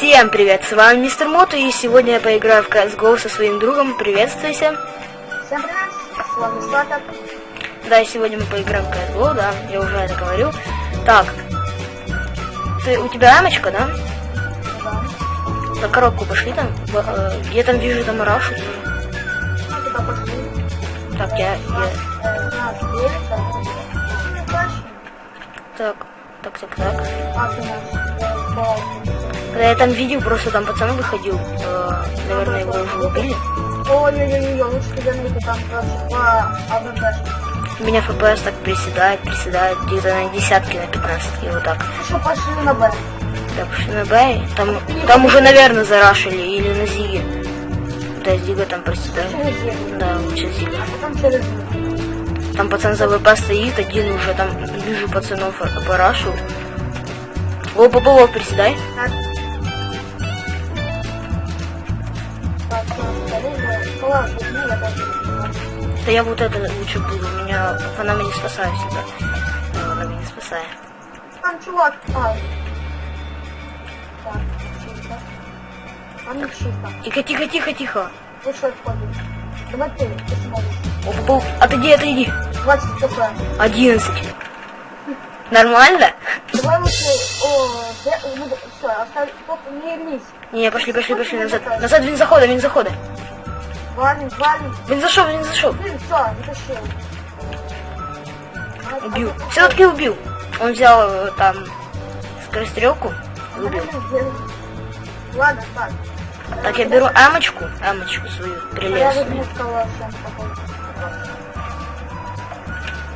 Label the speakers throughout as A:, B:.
A: Всем привет, с вами Мистер Мото, и сегодня я поиграю в CSGO со своим другом. Приветствуйся.
B: Всем привет, с вами Слата.
A: Да, и сегодня мы поиграем в CSGO, да, я уже это говорю. Так, ты, у тебя рамочка, да?
B: Да.
A: На коробку пошли там. Э, я там вижу там Рашу. Так, я, я... Так, так, так, так.
B: А.
A: Когда я там видел, просто там пацан выходил. э, наверное, его уже убили.
B: АВПшки.
A: У меня FPS так приседает, приседает, где-то на десятки, на пятнадцатки, вот так.
B: Что, пошли на Б.
A: Так, пошли на Б, там, там уже, наверное, зарашили, или на Зиге. Да, Зига там приседает. Да, лучше Зига. Там пацан за ВП стоит, один уже там, вижу пацанов по рашу. Оп, оп, оп, приседай.
B: Так. Не
A: Да я вот это лучше буду, меня она меня спасает всегда. Да, Она меня спасает.
B: Там чувак, а. Так, чисто. Там не чисто.
A: Тихо, тихо, тихо, тихо.
B: Ну что отходит? Давай ты, ты сможешь.
A: Оп, оп, оп, отойди, отойди.
B: 20 кп.
A: 11. Нормально?
B: Давай лучше, о, да, ну, все, оставь, не вернись.
A: Не, пошли, пошли, пошли назад. Назад він захода, він захода.
B: Валим, валим.
A: Він зайшов, він зайшов.
B: Блин, все. А,
A: Убил. Все-таки убил. Он взял э, там скорострелку и убил.
B: Ладно, так.
A: Так, я беру амочку, амочку свою прелестную.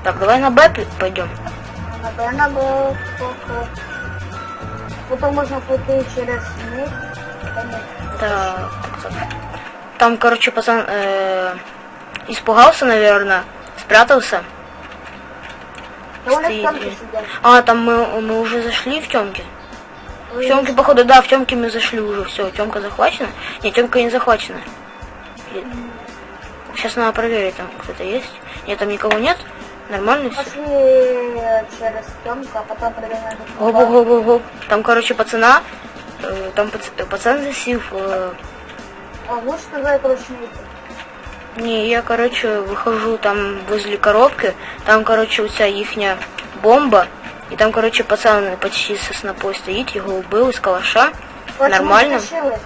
A: Так, давай на Б пойдем.
B: Надо, надо, Потом можно пойти через них.
A: Так, так. Там, короче, пацан э, испугался, наверное, спрятался.
B: Сидят.
A: А, там мы, мы уже зашли в темке. В темке, походу, да, в темке мы зашли уже. Все, темка захвачена. Нет, темка не захвачена. Сейчас надо проверить, там кто-то есть. Нет, там никого нет. Нормально все.
B: Пошли э, через темку, а потом проверим.
A: Оп, оп, оп, оп. Там, короче, пацана. э, Там пац- э, пацан засів.
B: А лучше тогда, короче, не
A: я, короче, выхожу там возле коробки. Там, короче, у тебя ихняя бомба. И там, короче, пацан почти со снопой стоит, его убил из калаша.
B: Короче,
A: Нормально.
B: Мы,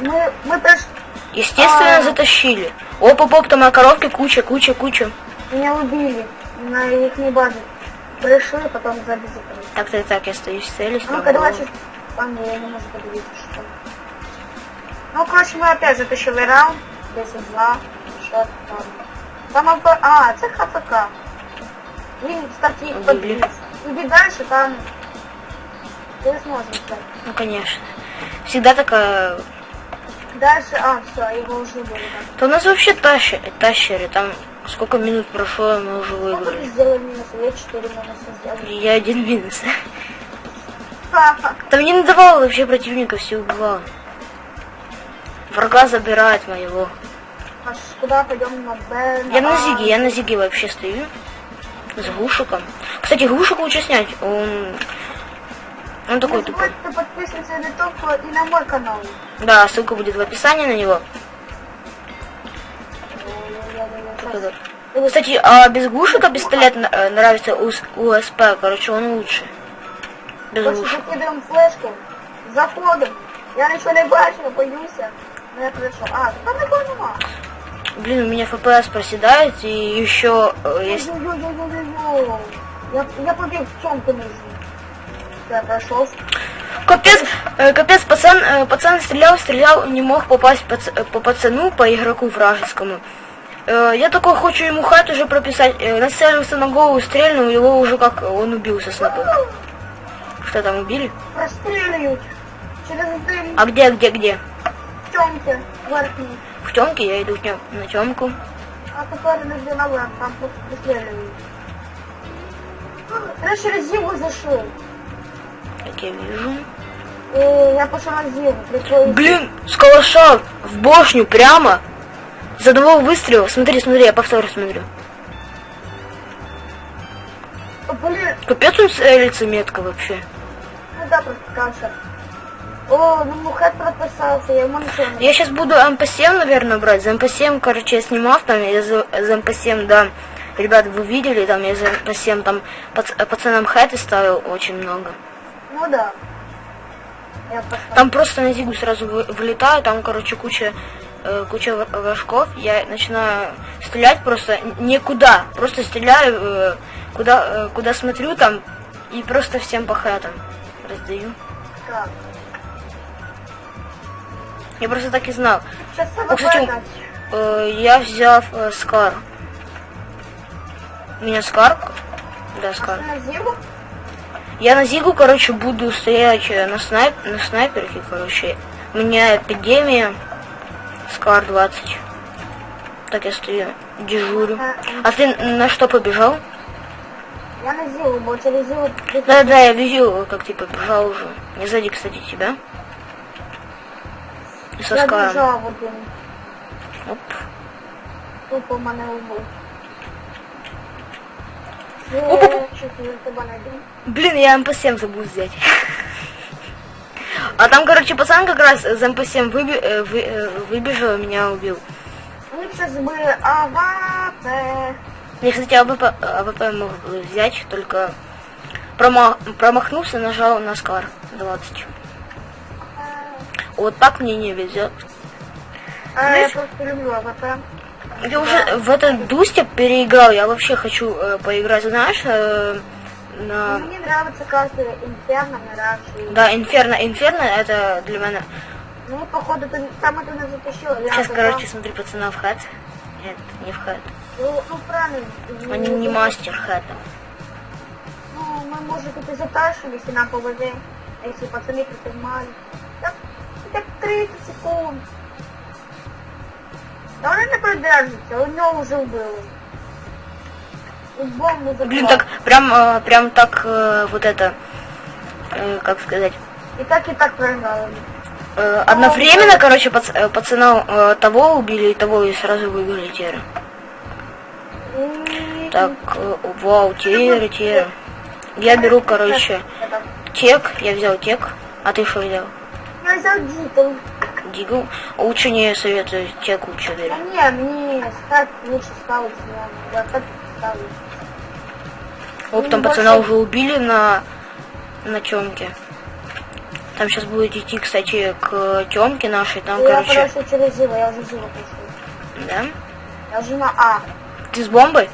B: мы, мы пришли.
A: Естественно,
B: А.
A: затащили. Оп, оп, оп, там на коробке куча, куча, куча.
B: Меня убили на их базе. Пришли, потом забили.
A: Так, так, так, я стою с целью.
B: Чуть... А, не, я не могу подивиться, что. Ну, короче, мы опять затащили раунд. 10-2. Что там? Там АП... А, це ХПК. Блин, кстати, их подбить. Иди дальше, там... Ты сможешь взять.
A: Ну, конечно. Всегда такая...
B: Дальше... А, все, его уже были.
A: Да у нас вообще тащи, тащеры. Там сколько минут прошло, и мы уже
B: Ну,
A: выиграли.
B: сделали минус. Я 4 минуса сделал.
A: Я один минус. Там не надавал вообще противника, все убивал. Врага забирает моего.
B: А куда пойдем на Б?
A: Я на
B: А,
A: зиге, я на зиге вообще стою. С глушиком. Кстати, глушик лучше снять. Он, он такой тупой.
B: забудьте подписываться на YouTube и на мой канал.
A: Да, ссылка будет в описании на него.
B: Сейчас.
A: Кстати, а без глушика пистолет э, нравится УС- УСП, короче, он лучше. Без глушика.
B: закидываем флешки, заходим. Я нічого не бачу, боюся. Ну я прийшов. А, там нікого нема.
A: Блин, у меня FPS проседает, и еще э, есть...
B: Ой-ой-ой-ой-ой. Я, я побіг в чому ти нужен. Я пройшов.
A: Капец, э, капец, пацан, э, пацан стрелял, стрелял, не мог попасть пац- э, по пацану, по игроку вражескому. Э, я такой хочу ему хат уже прописать, э, нацелился на голову, стрельнул, его уже как он убился снопом. Что там убили?
B: Розстрілюють. Через дим.
A: А где, где, где?
B: В чомки. Верхній.
A: В темке, я иду в тем- на темку.
B: А тепер не йди наверх, там розстрілюють. Я через зиму зайшов.
A: Как я вижу.
B: І я пішов на зиму. Прикрою.
A: Блин, с калаша в башню прямо. С одного выстрела. Смотри, смотри, я повтор смотрю.
B: Блін,
A: Капец он целится метко вообще.
B: ну да, просто канцер. О, ну Мухет прописався, я йому нічого не
A: Я сейчас буду МП7, наверное, брать. За МП7, короче, я снимал там, я за, за МП7, да. Ребят, вы видели, там я за МП7 там пац- пацанам хэты ставил очень много.
B: Ну да. Я.
A: Там просто на зигу сразу вы- вылетаю, там, короче, куча, э, куча вражков. Я начинаю стрелять просто никуда. Просто стреляю, э, куда, э, куда смотрю там, и просто всем по хэтам раздаю.
B: Так.
A: Я просто так и знал. О, кстати, Э, я взяв э, Скар. У меня Скар? Да, Скар. Я на Зигу, короче, буду стоять э, на, снайп... на снайперке, короче. У меня эпидемия. Скар 20. Так я стою, дежурю. А ты на что побежал?
B: Я на зиму, бо через зиму...
A: Да, да, я вижу, как ты побежал уже. Не сзади, кстати, тебя. И со
B: Я біжав один.
A: Оп.
B: Тупо мене убив.
A: Блин, я МП-7 забыл взять. А там, короче, пацан как раз за МП-7 выби- вы- выбежал и меня убил. Я, кстати, АВП, АВП мог взять, только прома- промахнулся, нажал на скар 20. Вот так мне не везет.
B: А, я просто люблю АВП.
A: Я уже в этот дустик переиграл, я вообще хочу э, поиграть, знаешь, э, на...
B: Мені нравится карта Інферно, Мираж.
A: Да, Инферно, Инферно это для меня...
B: Ну, походу, ты саме ты не затащила.
A: Сейчас, короче, смотри, пацана в хэт. Нет, не в хэт.
B: Ну, ну правильно.
A: Они не мастер хэта.
B: Ну, мы, может, и затащим, если нам повезе. А если пацаны прижимали. Так, так 30 секунд. Да вони не продержаться, у нього вже вбили. І бомбу забрали.
A: Блин, так прям, э, прям так э, вот это, э, как сказать,
B: І так, і так програли.
A: э, одновременно, короче, пац- э, пацана э, того убили и того и сразу выиграли тиры.
B: І-
A: Так, э, вау, тиры, тиры. Я беру, короче,
B: Я так-
A: тек, я взял тек, а ты что взял?
B: Я взяв дітей.
A: Дигл. Лучше не советую тек лучше
B: Та
A: бери.
B: ні, мені стать лучше ставить на... Я так ставлю.
A: Вот там пацана уже убили на, на темке. Там сейчас будет идти, кстати, к темке нашей, там,
B: я
A: короче,
B: короче через зилу, я вже зилу пишу.
A: да?
B: Я вже на А.
A: Ты с бомбой?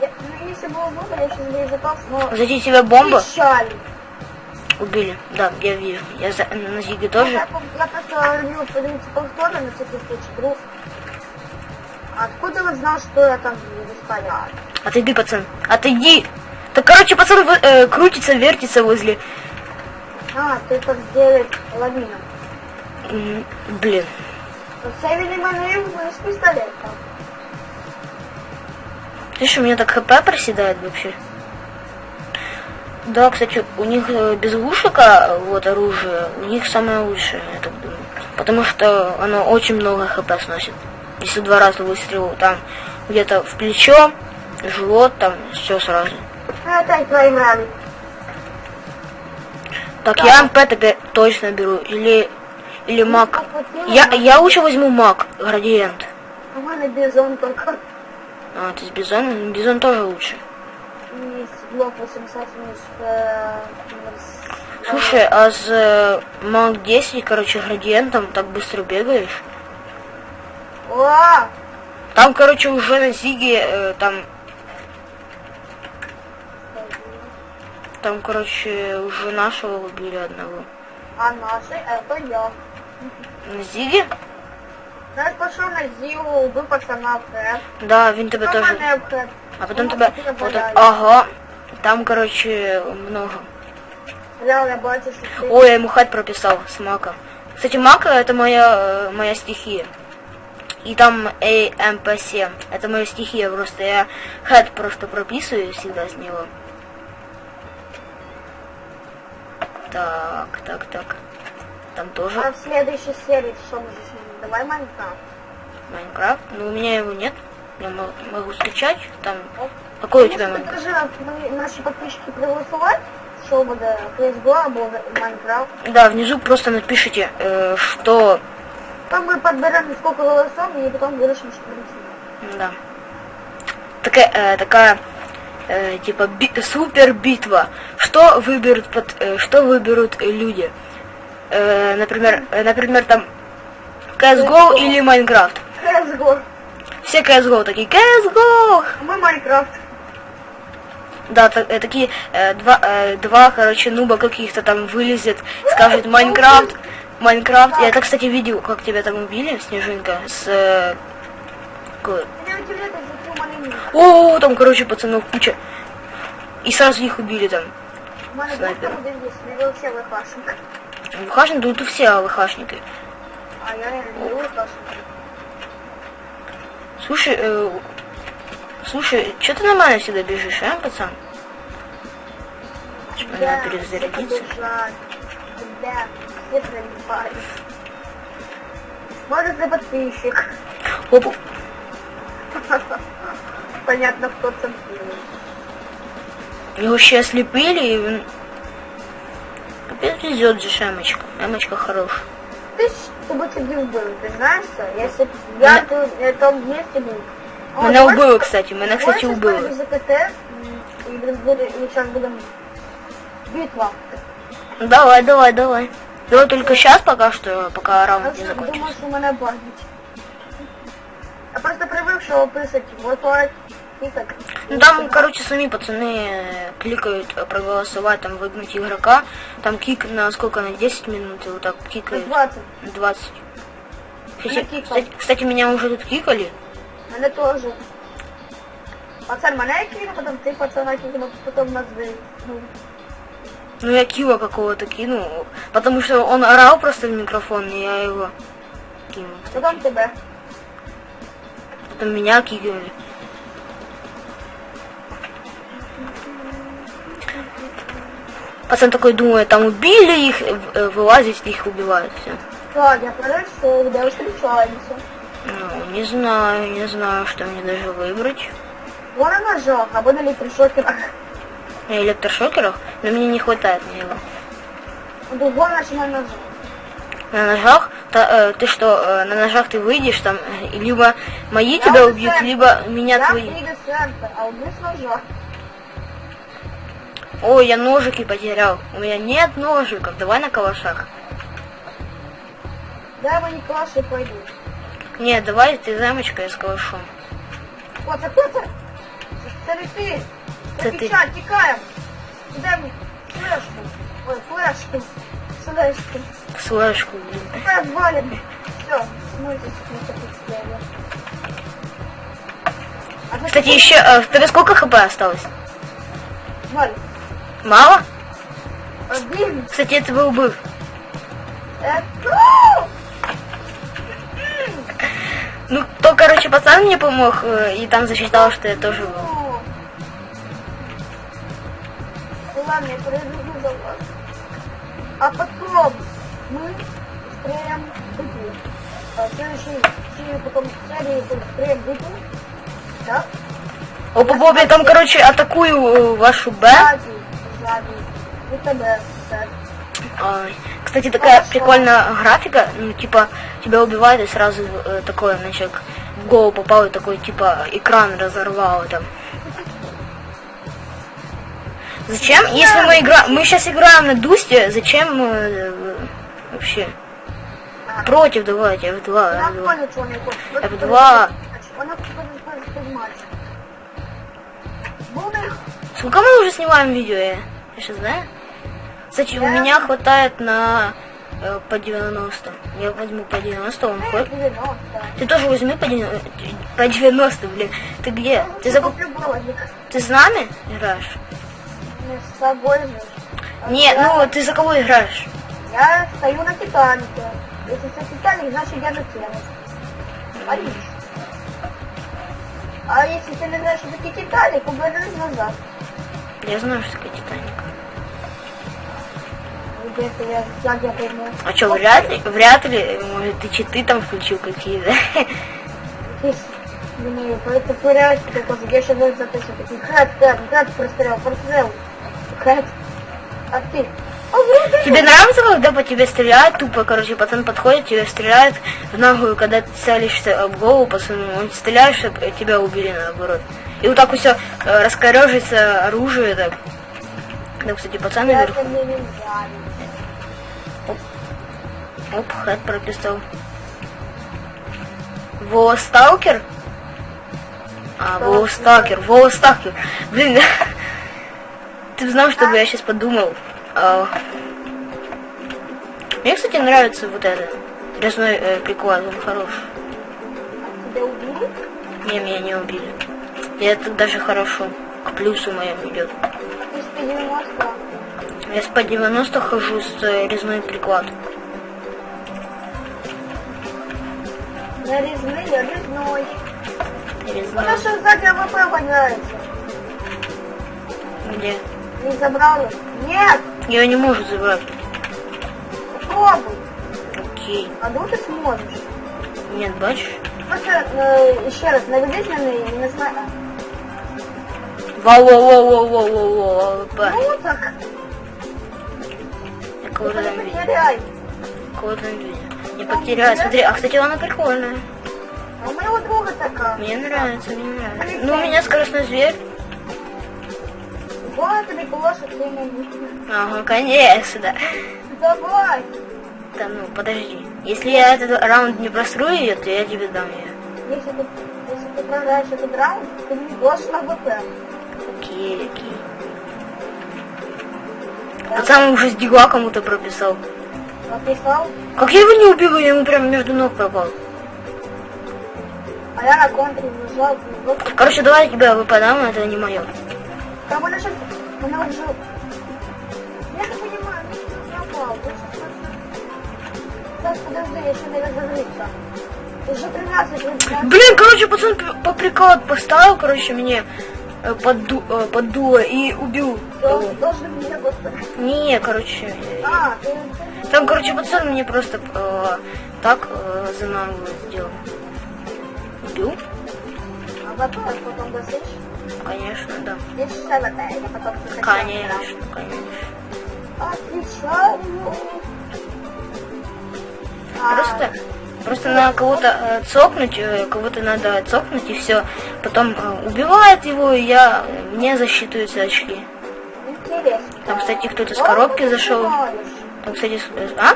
B: Я, ну, если было бомба, я сейчас бы запас, но...
A: Сзади тебя бомба?
B: Печаль.
A: Убили. Да, я вижу. Я за- на Зиге
B: Я,
A: тоже.
B: я просто люблю подивиться повторно на всякий случай друг. А откуда вы знал, что я там буду стоять?
A: Отойди, пацан. Отойди. Так, короче, пацан вы- э, крутится, вертится возле...
B: А, ты там делаешь лавину.
A: М, Блин.
B: Це він і мене з пістолета.
A: Ты что, у меня так хп проседает вообще? Да, кстати, у них э, без глушика э, вот оружие, у них самое лучшее, я так думаю. Потому что оно очень много хп сносит. Если два раза выстрелил там где-то в плечо, живот, там все сразу.
B: Ну, опять проиграли.
A: Так, я МП теперь точно беру. Или, или маг. Я, я лучше возьму маг, градиент. А, ты с бизоном? Бизон тоже лучше.
B: І блок 80 мінус... е, мінус-
A: Слушай, а с э, маг 10, короче, градиентом так быстро бегаешь?
B: О!
A: Там, короче, уже на Зиге, э, там, там, короче, уже нашего убили одного.
B: А наші, это я.
A: На Зиге?
B: Я пішов на зілу, убив пацана в хед.
A: Да, він тебе
B: Потім
A: тоже. А потом
B: Ну,
A: тебя... Вот, ага. Там, короче, много. Ой, я ему хат прописал с мака. Кстати, мака это моя, э, моя стихия. И там AMP7. Это моя стихия просто. Я хэт просто прописываю всегда с него. Так, так, так. Там тоже
B: А в следующей серии что мы здесь? Давай Майнкрафт.
A: Майнкрафт. Но у меня его нет. Я мо- могу скачать. Там. Какой у тебя
B: Может,
A: Майнкрафт?
B: покажи, мы- наши подписчики проголосовать, що буде CSGO або Майнкрафт.
A: Да, внизу просто напишите, э, что...
B: Там ми підберемо скільки голосов і потім вирішимо, що буде.
A: Да. Такая, э, такая э, типа би- супер битва. Что выберут, под, э, что выберут э, люди? Э, например, э, например, там CSGO
B: CS:GO.
A: или Майнкрафт.
B: CSGO.
A: Все CSGO такие CSGO!
B: Ми Майнкрафт.
A: Да, та- э, такие э, два, э, два, короче, нуба каких-то там вылезет, скажет Майнкрафт, Майнкрафт. Я это, кстати, видел, как тебя там убили, Снежинка, с... э,
B: маленьку.
A: О, там, короче, пацанов куча. И сразу их убили там. Снайпер. ВХшники, ну тут все ВХшники.
B: А я не лихашник.
A: Слушай, э, слушай, что ты на меня всегда бежишь, а, пацан? Надо перезарядиться.
B: Да. Может, за подписчик.
A: Оп,
B: Понятно, кто цензурирует.
A: его вообще ослепили, и. Капец везет же Эмочка. Эмочка хорош.
B: Ты чтобы тебе убил, признаешься? Если б я
A: Меня-
B: тут на том месте был. О, давай
A: убило, кстати, меня,
B: давай
A: кстати,
B: сейчас
A: убило.
B: пойду за КТ, м, и, блин, буду- и сейчас будем битва.
A: Давай, давай, давай. Давай только сейчас пока что, пока
B: Я
A: раунд не
B: ж
A: закончится.
B: думаю, що мене бачить. Я просто привык, что писать вот тикать.
A: Ну там, короче, сами пацаны э, кликают э, проголосовать, там выгнать игрока. Там кик на сколько, на 10 минут, и вот так кикают.
B: 20.
A: 20. Кстати,
B: Меня кикал.
A: кстати, кстати, меня уже тут кикали.
B: Мене теж. Пацан мене кинув, потім ти пацана кинув, потім нас ви. Ну,
A: Ну я кила какого-то кинул, потому что он орал просто в микрофон, и я его кинул.
B: потім тебе.
A: Потом меня кикнули. Пацан такой думает, там убили их, э, вылазить их убивают все.
B: Так, я продаю, что где встречаемся.
A: Ну, не знаю, не знаю, что мне даже выбрать.
B: Вон на ножах, або на электрошокерах.
A: На электрошокерах, но мне не хватает на него.
B: Другого начинаю ножах.
A: На ножах, та- э, ты что, э, на ножах ты выйдешь, там, э, либо мои
B: Я
A: тебя убьют,
B: центр.
A: либо меня
B: Я
A: твои.
B: центр, а убью с ножа.
A: Ой, я ножики потерял. У меня нет ножиков. Давай на калашах.
B: Да, вы не классы пойду.
A: Нет, давай ты замочка я с калашом.
B: Вот, а кто это? Це не ти.
A: Це
B: Це
A: ти.
B: печать, тікаємо. Дай мені флешку. Ой, флешку. Флешку.
A: Слэшку, блин.
B: Тепер валим. Все, смотрите, как это сделали. А ты
A: Кстати, еще, э, в тебе сколько хп осталось?
B: Валим.
A: Мало?
B: Один.
A: Кстати, это был бы.
B: Это...
A: Ну, то, короче, пацан мне помог, э, и там засчитал, что я тоже был.
B: Ладно, я произведу за вас. А потом мы стреляем битву. А потом стреляем битву. Да?
A: Опа, Боб, я там, короче, атакую э, вашу Б.
B: Да.
A: Ай. Кстати, такая прикольная графика, ну, типа, тебя убивают и сразу э, такое, значит, в голову попал и такой, типа, экран разорвало там. Зачем, если мы играем, мы сейчас играем на Дусте, зачем э, вообще?
B: А.
A: Против давайте, F2,
B: Я
A: F2.
B: понял, что он не хочет. Вот
A: F2. Сколько мы уже снимаем видео, я, я сейчас знаю? Кстати, у
B: Я-
A: меня хватает на э, по 90. Я возьму по 90, он.
B: 90.
A: Ты тоже возьми по 90, по 90, блин. Ты где? Ты, за...
B: броник.
A: ты с нами играешь?
B: С собой же. А
A: Нет,
B: я-
A: ну ты за кого играешь?
B: Я стою на Титанике. Если это Титаник, значит я на тему. Париж. А если ты не знаешь, что такое Титаник, повернись назад.
A: Я знаю, что такое Титаник. А что, вряд ли, вряд ли, может, ты читы там включил какие-то?
B: Порядок такой, я сейчас буду записывать такие хэт, хэт, хэт прострел, прострел, хэт. А ты?
A: Тебе нравится, когда по тебе стреляют, тупо, короче, пацан подходит, тебе стреляет в ногу, и когда ты целишься об голову пацану, он стреляет, чтобы тебя убили наоборот. И вот так все раскорежится оружие, так. Да, кстати, пацан
B: Я
A: наверху.
B: нравится.
A: Оп, хэт прописал. Волосталкер? А, Волосталкер, Волосталкер. Блин, ты знал, что бы я сейчас подумал. А, Мне, кстати, нравится вот это. Резной э, приклад, он хорош.
B: А тебя убили?
A: Не, меня не убили. И это даже хорошо. К плюсу моему идет.
B: Ты 190.
A: Я с по 90 хожу с э, резной приклад.
B: Я резный, я резной.
A: Резной.
B: Потому что сзади АВП.
A: Где?
B: Не забрал их? Нет!
A: Я не могу забрать.
B: Попробуй.
A: Окей.
B: А вдруг ты сможешь?
A: Нет, бачишь?
B: Просто э, еще раз наведись на нее и нажимай.
A: АВП.
B: Ну так, ты
A: кого-то
B: не потеряй.
A: Смотри, а кстати, она прикольная.
B: А у моего друга такая.
A: Мне нравится, мне нравится. Ну, у меня скоростной зверь.
B: Вот тебе лошадь.
A: Ага, конечно.
B: Давай.
A: Да ну, подожди. Если я этот раунд не просру ее, то я тебе дам ее.
B: Если ты, если ты проиграешь этот раунд, ты не должен АВП.
A: Окей, окей. Пацан уже с дигла кому-то прописал.
B: Написал,
A: Как я его не убил, я ему прям между ног пропал.
B: а я на контре нажал, вот,
A: Короче, давай я тебя выпадам, это не мое.
B: она уже... Я не понимаю, ну ну Сейчас, подожди, я еще не разогрелся. Уже 13 лет.
A: Блин, короче, пацан по приколу поставил, короче, мне э, под, ду- э, под дуло и убил.
B: Должен, должен меня.
A: Не, короче, э,
B: А, ты...
A: там, короче, пацан мне просто э, так э, за ногу сделал. Убил?
B: А потом, потом досышь?
A: Конечно, да.
B: Я потом.
A: Конечно, конечно.
B: Отвечаю. А,
A: Просто, просто на кого-то э, цокнуть, э, кого-то надо цокнуть и все. Потом э, убивает его, и я, мне засчитываются очки.
B: Интересно.
A: Там, кстати, кто-то с
B: Сколько
A: коробки зашел. Там, кстати, с- а?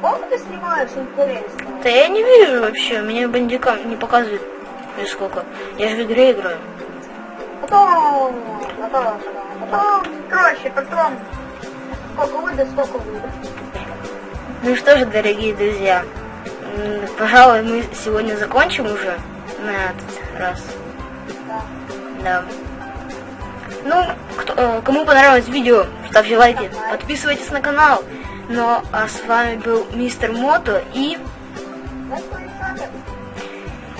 B: Сколько ты снимаешь, интересно?
A: Да я не вижу вообще, мне бандикам не показывает сколько. Я же в игре играю.
B: Потом, потом, потом, короче, потом, сколько выйдет, столько выйдет.
A: Ну что же, дорогие друзья, пожалуй, мы сегодня закончим уже на этот раз.
B: Да.
A: Ну, кто- э, кому понравилось видео, ставьте лайки, подписывайтесь на канал. Ну, а с вами был Мистер Мото и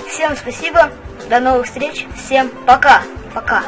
A: всем спасибо, до новых встреч, всем пока, пока.